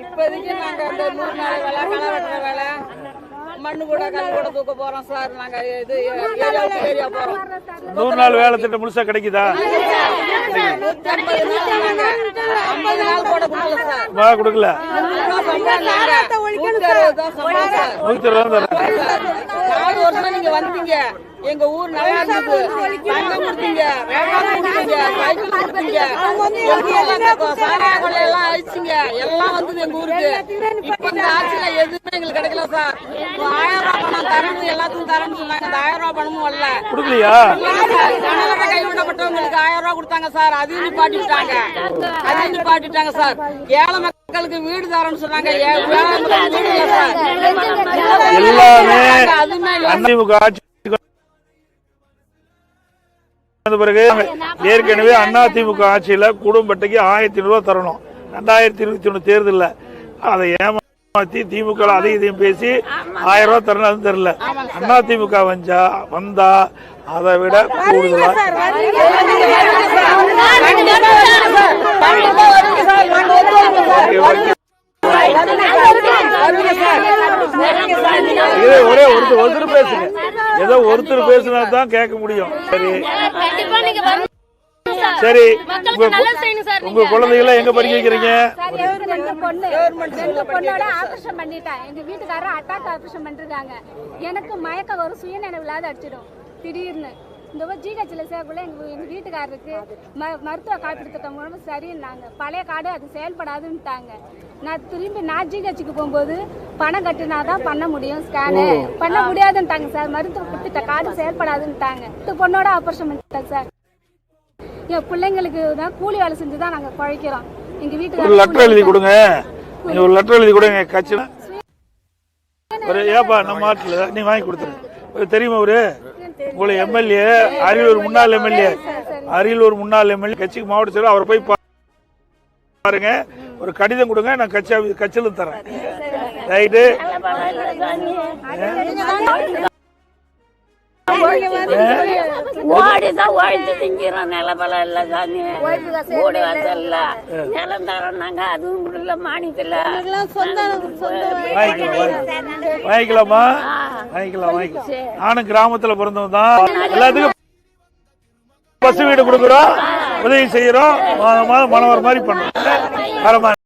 இப்போதைக்கு நாங்க இந்த நூறு நாள் வேலை களை வெட்டுற வேலை. மண்ணு கூட கல் கூட தூக்க போறோம் சார். நாங்க இது ஏரியா போறோம். நூறு நாள் வேலை திட்டம் முழுசா கிடைக்குதா? ஐம்பது நாள் கூட கொடுக்கல சார். வா கொடுக்கல. நூத்தி அறுபது தான் சார் நாலு வருஷம் நீங்க வந்தீங்க. எங்க ஊர் நல்லா இருந்தது. தங்கம் கொடுத்தீங்க. வேளாண் கொடுத்தீங்க. சைக்கிள் கொடுத்தீங்க. சாராய கொள்ளை எல்லாம் அழிச்சிங்க. எல்லாம் வந்தது எங்க ஊருக்கு. இப்ப இந்த ஆட்சியில எதுவுமே எங்களுக்கு கிடைக்கல சார். ஆயிரம் ரூபாய் பணம் தரணும் எல்லாத்துக்கும் தரேன்னு சொன்னாங்க. அந்த ஆயிரம் ரூபாய் பணமும் வரல. கொடுக்கலையா? கனவுல கைவிடப்பட்டவங்களுக்கு ஆயிரம் ரூபாய் கொடுத்தாங்க சார். அதையும் நிப்பாட்டிட்டாங்க. அதையும் நிப்பாட்டிட்டாங்க சார். ஏழை மக்களுக்கு வீடு தரேன்னு சொன்னாங்க. எல்லாமே அதுவுமே இல்ல அதிமுக ஆட்சி பிறகு ஏற்கனவே அதிமுக ஆட்சியில குடும்பத்துக்கு ஆயிரத்தி ரூபாய் தரணும். ரெண்டாயிரத்தி இருபத்தி ஒண்ணு தேர்தல்ல. அதை ஏமாத்தி திமுக அதையும் இதையும் பேசி ஆயிரம் ரூபாய் தரணும் அது தெரியல. அதிமுக வந்தா வந்தா அதை விட கூடுதலா ஒருத்தர் ஒருத்தர் பேசுங்க. ஏதோ ஒருத்தர் பேசுனா தான் கேட்க முடியும். சரி. கண்டிப்பா நீங்க வரணும் சார். உங்க நல்லது செய்யணும் சார் உங்க குழந்தைகளை எங்க படிக்க வைக்கிறீங்க ஆபரேஷன் பண்ணிட்டேன். எங்க வீட்டுக்காரர் அட்டாக் ஆபரேஷன் பண்ணிருக்காங்க. எனக்கு மயக்கம் வரும் சுயநினைவு இல்லாத அடிச்சிடும். திடீர்னு. இந்த ஜிஹெச்ல சேர்க்குள்ள எங்க எங்க வீட்டுக்காரருக்கு ம- மருத்துவ காப்பீடு திட்டம் மூலமா சரின்னாங்க பழைய கார்டு அது செயல்படாதுன்னுட்டாங்க நான் திரும்பி நான் ஜிஹெச்சுக்கு போகும்போது பணம் கட்டினாதான் பண்ண முடியும் ஸ்கேனு பண்ண முடியாதுன்ட்டாங்க சார். மருத்துவ திட்ட கார்டு செயல்படாதுன்ட்டாங்க. இந்த பொண்ணோட ஆபரேஷன் பண்ணிட்டேன் சார். என் பிள்ளைங்களுக்கு தான் கூலி வேலை செஞ்சு தான் நாங்க குழைக்கிறோம். எங்க ஒரு வீட்டுக்கு லெட்டர் எழுதி கொடுங்க. ஒரு லெட்டர் எழுதி கொடுங்க கட்சியில. ஏப்பா நம்ம ஆட்டில் நீ வாங்கி கொடுத்துரு. ஒரு தெரியுமா ஒரு உங்களை எம்எல்ஏ அரியலூர் முன்னாள் எம்எல்ஏ அரியலூர் முன்னாள் எம்எல்ஏ கட்சிக்கு மாவட்ட செயலர் அவரை போய் பாருங்க. ஒரு கடிதம் கொடுங்க நான் கட்சி கட்சியில தரேன். ரைட்டு. ஓடிதான் உழைச்சு திங்கிறோம். நிலபலம் இல்ல சாமி. இல்ல நிலம் தரோம் நாங்க. அதுவும் இல்ல மானியத்துல வாங்கிக்கலாம் வாங்கிக்கலாம். வாங்கிக்கலாமா? நானும் கிராமத்துல பிறந்தவன் தான். எல்லாத்துக்கும் பஸ் வீடு கொடுக்குறோம். உதவி செய்யறோம். மாதம் மாதம் மனவர் மாதிரி பண்றோம் வரமா